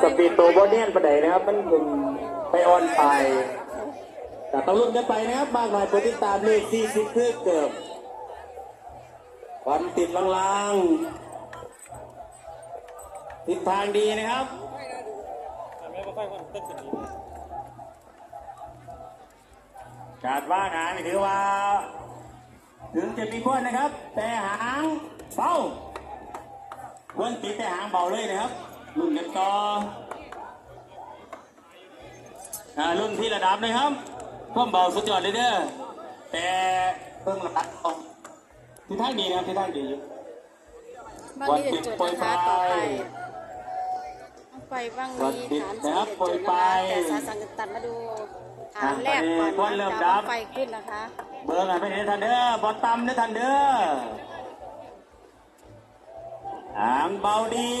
สปีดโตบอเนียนประเดนะครับ มันเป็นไปออนไป แต่ต้องลุ้นกันไปนะครับ มากหน่อยโปรติดตามเลข40เพื่อเกือบวันติดลางๆทิศทางดีนะครับการว่างหางนี่ถือว่า ถึงจะมีพ้นนะครับ แต่หางเบาพ้นติดแต่หางเบาเลยนะครับ รุ่นกันต่ออ่ารุ่นที่ระดับนะครับความเบาสุดยอดเลยเด้อแต่เพิ่งระดับเอาที่ทางดีนะครับที่ทางดีอยู่บ้างนี้จะจุดนะคะต่อไปต้องไปบ้างนี้ฐานสังเกตจุดนะคะแต่สาสังเกตตัดมาดูฐานแรกก่อนนะจะบ้างไฟขึ้นนะคะ เบอร์กันไปเด้อทันเด้อบอลต่ำเด้อทันเด้อหางเบาดี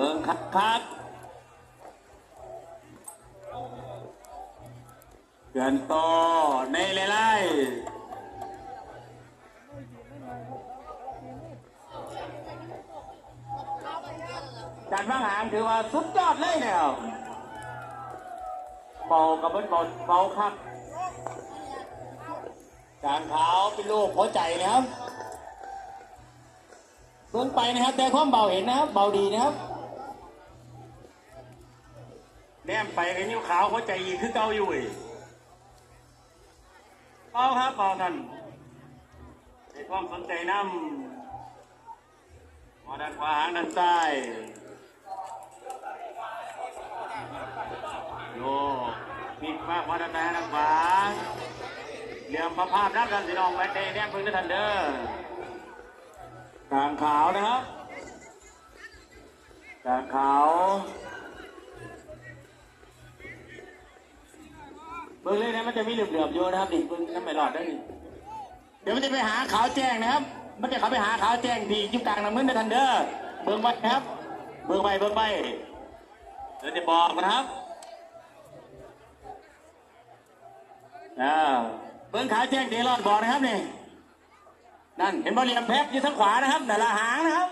เบิ่งคักคักเกินโตในไล่ๆการว่างหางถือว่าสุดยอดเลยเนี่ยเบากับเบิ้ลเบาเบาคักกางเท้าเป็นลูกหัวใจนะครับเบิ่งไปนะครับ แต่ความเบาเห็นนะครับ เบาดีนะครับ แนมไปกับนิ้วขาวหัวใจอีคือเก่าอยู่อีเปล่าครับเปล่าท่านให้ความสนใจน้ำหัวด้านขวาหางด้านซ้ายโยมีมากหัวด้านซ้าด้านขวาเหลี่ยมประภาพนักกันสิน้องแวนเดย์แนมพึ่งด้ทันเด้อกลางขาวนะครับกลางขาว เบิ่งเลยนะมันจะมีเหลือบๆอยู่นะครับนี่เบิ่งน้ำไม่หลอดได้นี่เดี๋ยวมันจะไปหาขาวแจ้งนะครับ มันจะเขาไปหาขาวแจ้งที่อยู่กลางน้ำมึนในทันเดอร์เบิ่งไว้นะครับ เบิ่งไปเบิ่งไปเดี๋ยวจะบอกนะครับอ่าเบิ่งขาวแจ้งเดรอดบอกนะครับนี่นั่นเห็นบอลเหลี่ยมแพ็กอยู่ทางขวานะครับแต่ละหางนะครับ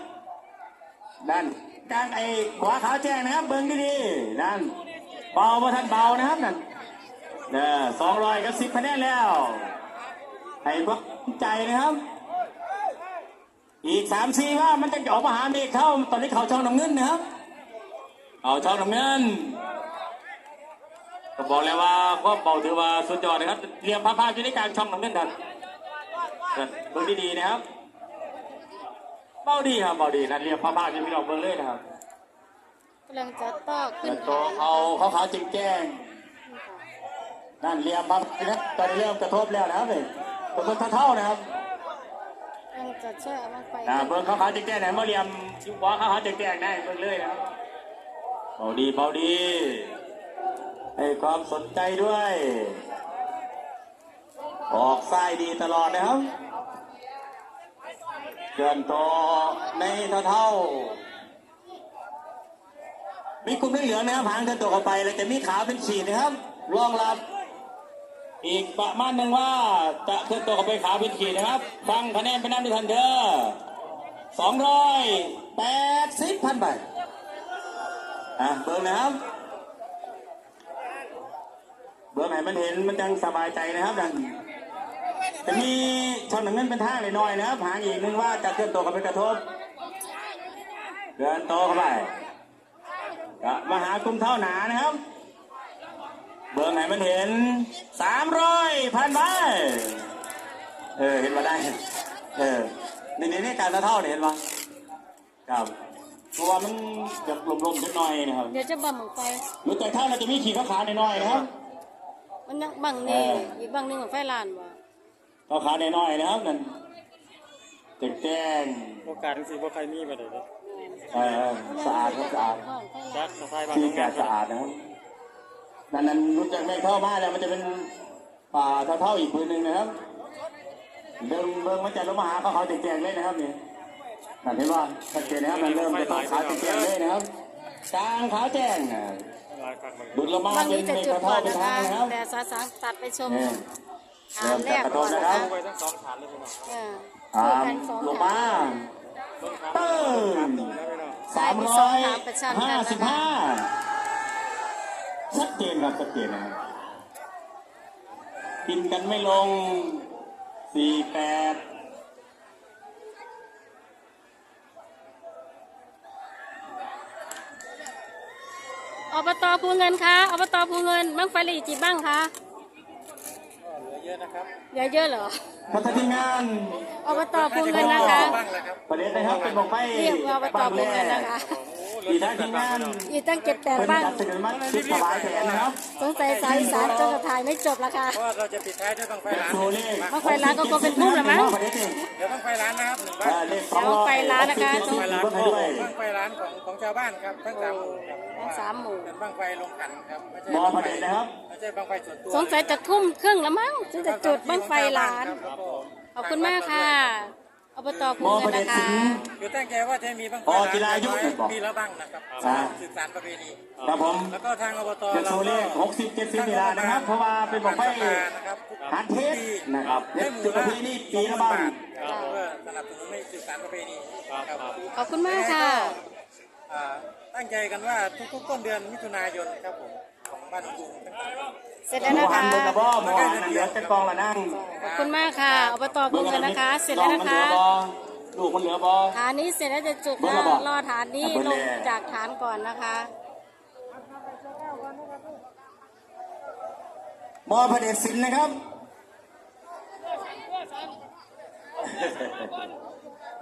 นั่นกลางไอ้ขวาขาวแจ้งนะครับ เบิ่งดีๆนั่นเบาบ่ทันเบานะครับนั่น เนี่ยสองร้อยกับสิบคะแนนแล้ว ให้พวกใจนะครับ อีกสามสี่ว่ามันจะออกมาหาเมฆเข้า ตอนนี้เขาช่องน้ำเงินนะครับเอาช่องน้ำเงินก็บอกแล้วว่าก็เบาถือว่าสุดยอดนะครับเรียมพาพาอยู่ในกลางช่องน้ำเงินกันเบิ่งดีๆนะครับเบาดีครับเบาดีนะเรียมพาพาอยู่พี่น้องเบิ่งเลยนะครับกำลังจะต่อขึ้แต่นตัวฐานเขาเขาขาวจริงแจ้ง นั่นเรียมครับนะครับตอนนี้เริ่มกระทบแล้วนะครับนี่ตัวเพิ่งเท่าๆนะครับกำลังจะช่วยเอาบ้างไฟอ่าเบิ้งเขาเขาจะแก้ไหนเมื่อเรียมชิวาเขาเขาจะแก้ได้เบิ้งเลยนะครับเบาดีเบาดีให้ความสนใจด้วย ออกซ้ายดีตลอดนะครับเกินโตในเท่าๆมีกลุ่มเหลืองๆนะครับหางเดินตัวเข้าไปแล้วจะมีขาวเป็นขีดนะครับรองรับ อีกประมาณหนึ่งว่าจะเคลื่อนตัวเข้าไปขาเป็นขีนะครับ ฟังคะแนนเป็นน้ำดิทันเดอร์สองร้อยแปดสิบพันใบอะเบิ่งนะครับ เบิ่งไหนมันเห็นมันจังสบายใจนะครับนั่นจะมีช่องหนังเงินเป็นท่าเลยน้อยนะครับหางอีกหนึ่งว่าจะเคลื่อนตัวเข้าไปกระทบเดินโตเข้าไปก็มาหากลุ่มเท่าหนานะครับ เบอร์ไหนมันเห็นสามร้อยพันใบเออเห็นมาได้ เออนี่นี่นี่การเท่าเนี่ยเห็นปะครับเพราะว่ามันจะลมๆสักหน่อยนะครับเดี๋ยวจะบังไฟรู้แต่เท่าเราจะมีขีดขาวๆหน่อยๆนะครับ มันยังบังนี่อีกบังหนึงของไฟลานบ่ขาวๆหน่อยๆนะครับนั่นแจ้งโอกาสทั้งสี่บ่ใครมีมาเลยนะๆเออสะอาดครับสะอาดจักสะพายบางที่โรงแกงานสะอาดนะครับ นั่นนั้นรู้จักไม่เข้ามาแล้วมันจะเป็นป่าเท่าๆอีกพื้นหนึ่งนะครับเดิมเบิ่งมันจะลงมาหาเขาเขาแจงๆเลยนะครับนี่นั่นเห็นว่าชัดเจนนะครับมันเริ่มจะต้องขาวแจงๆเลยนะครับกลางขาวแจ้งอะลายคักมันดุดละมาบังเป็นนี้จะเมฆจุดก่เท่าอนเป็นนะทางคะนะครับแต่สาสังตัดไปชมเนี่ยฐานแรกก่อนนะคะเอาไว้ทั้งสองฐานเลยพี่น้องเอออ่าช่วยกันสองลงฐามานต้นขาตึ้งดีแล้วพี่น้องสามมีร้สอองยทางประชันห้ากันสิบนะคะห้า ชัดเจนครับชัดเจนนะครับกินกันไม่ลงสี่แปดอบตภูเงินคะอบตภูเงินบ้างไฟหลีกี่บ้างคะเหลือเยอะนะครับเหลือเยอะเหรอพัฒนางานอบตภูเงินนะคะบ้างแล้วครับประเด็นนะครับเป็นบอกไปเรียกว่าอบตภูเงินนะคะ ดีท่าทีมงานอีกตั้งเจ็ดแปดเป็นบ้างจัดเสนอมาชุดถวายแทนนะครับสงสัยสายสารจนกระถ่ายไม่จบละค่ะเพราะว่าเราจะปิดท้ายด้วยบังไฟร้านโชว์เลขบั้งไฟร้านก็คงเป็นทุ่มละมั้งประเด็นนี่เดี๋ยวบังไฟร้านนะครับหนึ่งเอ่บ้าอนเลขสองร้อยเดี๋ยวไฟร้านนะคะหกสิบเจ็ดสิบเบิ้งให้ด้วยบังไฟร้านของของชาวบ้านครับทั้งสามหมู่ครับทั้งสามหมู่เป็นบังไฟลงขันครับไม่ใช่มอประเด็นนะครับไม่ใช่บังไฟส่วนตัวสงสัยจะทุ่มครึ่งแล้วมั้งถึงจะจุดบ้างไฟร้านขอบคุณมากค่ะ อบตภูมอเงิปนระเด็นะนคะสิงห์คือตั้งใจว่าจะมีบังไฟอ๋อกีฬายุทธ์บอกมีละบังนะครับอ่า สืบสานประเพณีครับผมแล้วก็ทางอบตจะโชว์เลขหกสิบเจ็ดสิบนี่ละนะครับ เพราะว่าเป็นบอกไปนะครับหาเทสนะครับเทให้สหมู่จุดประละเพณีปีละบ้างครับเพื่อสนับสนุนให้สืบสานประเพณีครับขอบคุณมากค่ะ อ่าตั้งใจกันว่าทุกๆต้นเดือนมิถุนายนครับผม ของบ้านกรุงตั้งแต่เสร็จหแล้วมูนะหันคะบนกระบอกหมูหันนั่นเดือดจะกองละนั่งขอบคุณมากค่ะอบตภูเงินนะคะ เสร็จแล้วนะคะ ลูกมันเหลือบอ ฐานนี้เสร็จแล้วจะจุดเบิ่งนะแล้วบอกรอฐานนี้อะเบิ่งลแล้งวจากฐานก่อนนะคะ มอพระเดชศิลป์นะครับ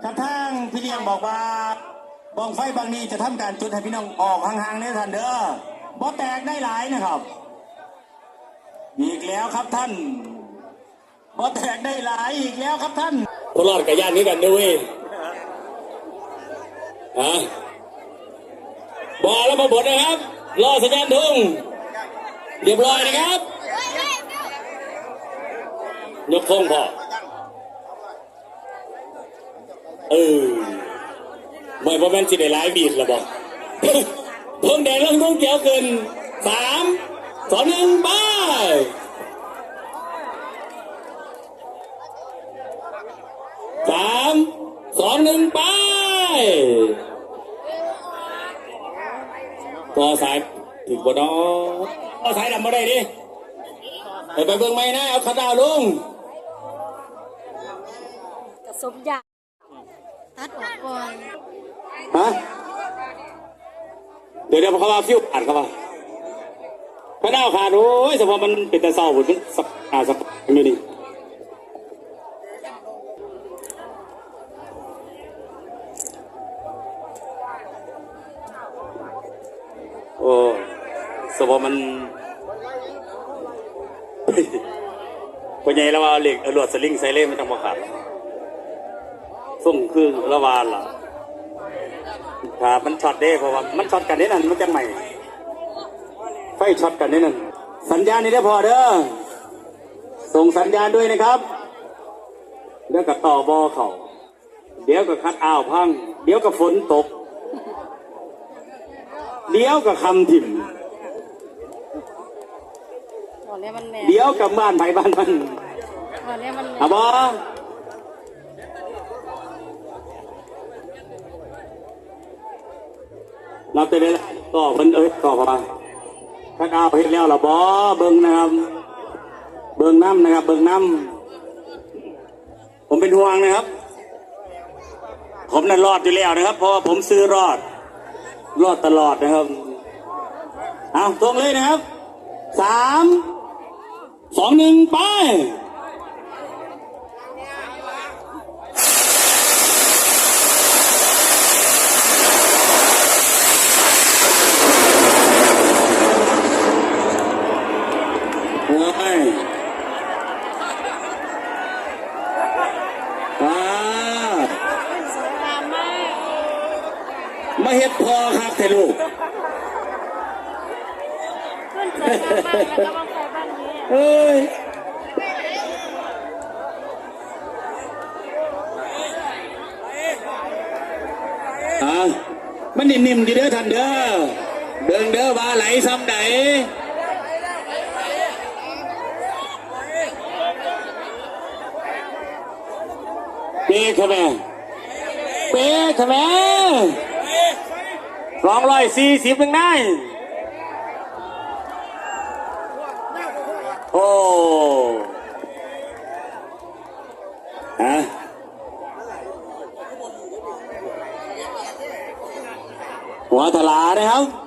ท่านทางพี่เลี้ยงบอกว่าบองไฟบางนี้จะทำการจุดให้พี่น้องออกห่างๆเนี่ยท่านเด้อ บ่แตกได้หลายนะครับ อีกแล้วครับท่านบ่แตกได้หลายอีกแล้วครับท่านตลอดกับย่านนี้กันด้วยฮะบอแล้วมาบดนะครับ รอสัญญาณทุ่งเรียบร้อยนะครับยกธงพอเออไม่พอแม่นสิได้หลายบีดแล้วบอก ธงแดงเรื่องทุ่งเขียวเกินสามสองหนึ่งไปสามสองหนึ่งไปต่อสายถึงบนน้อต่อสายดำมาได้ดิไปไปเบิ่งไม่นะเอาขาดาวลุงกระสมยาตัดออกก่อนฮะ เดี๋ยวเดี๋ยวเขาว่าฟิวขาดเขาว่าขาดาวขาดโอ้ยเฉพาะมันเป็นแต่เศร้าหมดมันสักอาสักอยู่นี่โอ้สมมติมันคนใหญ่ละว่าเหล็กเอาลวดสลิงใส่เล่มมันจังบ่ขาดส่งคือละวานล่ะ ครับมันช็อตเด้เพราะว่ามันช็อตกันนี่นั่นมันจังใหม่ไฟช็อตกันนี่นั่นสัญญาณนี่ได้พอเด้อส่งสัญญาณด้วยนะครับเดี๋ยวกับต่อบอเขาเดี๋ยวกับคัดอ้าวพัง เดี๋ยวกับฝนตก เดี๋ยวกับคำถิ่มบอกเลยมันแน่เดี๋ยวกับบ้านไผบ้านมันบอกเลยมันแน่เอาบอ เราจะได้ก็เพิ่นเอ้ยก็พอถ้าเอาเฮ็ดแล้วล่ะบอเบิ่งนะครับ เบิ่งน้ำนะครับ เบิ่งน้ำผมเป็นห่วงนะครับ ผมนั่นรอดอยู่แล้วนะครับ เพราะว่าผมซื้อรอด รอดตลอดนะครับเอาตรงเลยนะครับสามสองหนึ่งไป โอ้ยอ่า สวยงามมาก มา เฮ็ดพอครับเทลูกขึ้นสวยงามากแล้วก็บ้างไฟบ้านนี้เอ้ยอ่ามันนิ่มๆดีเด้อท่านเด้อเบิ่งเด้อว่าไหลซ้ำใดเป๊ะค่ะแม่เป๊ะค่ะแม่ สองร้อยสี่สิบหนึ่งได้โอ้ฮะหัวทลานะครับ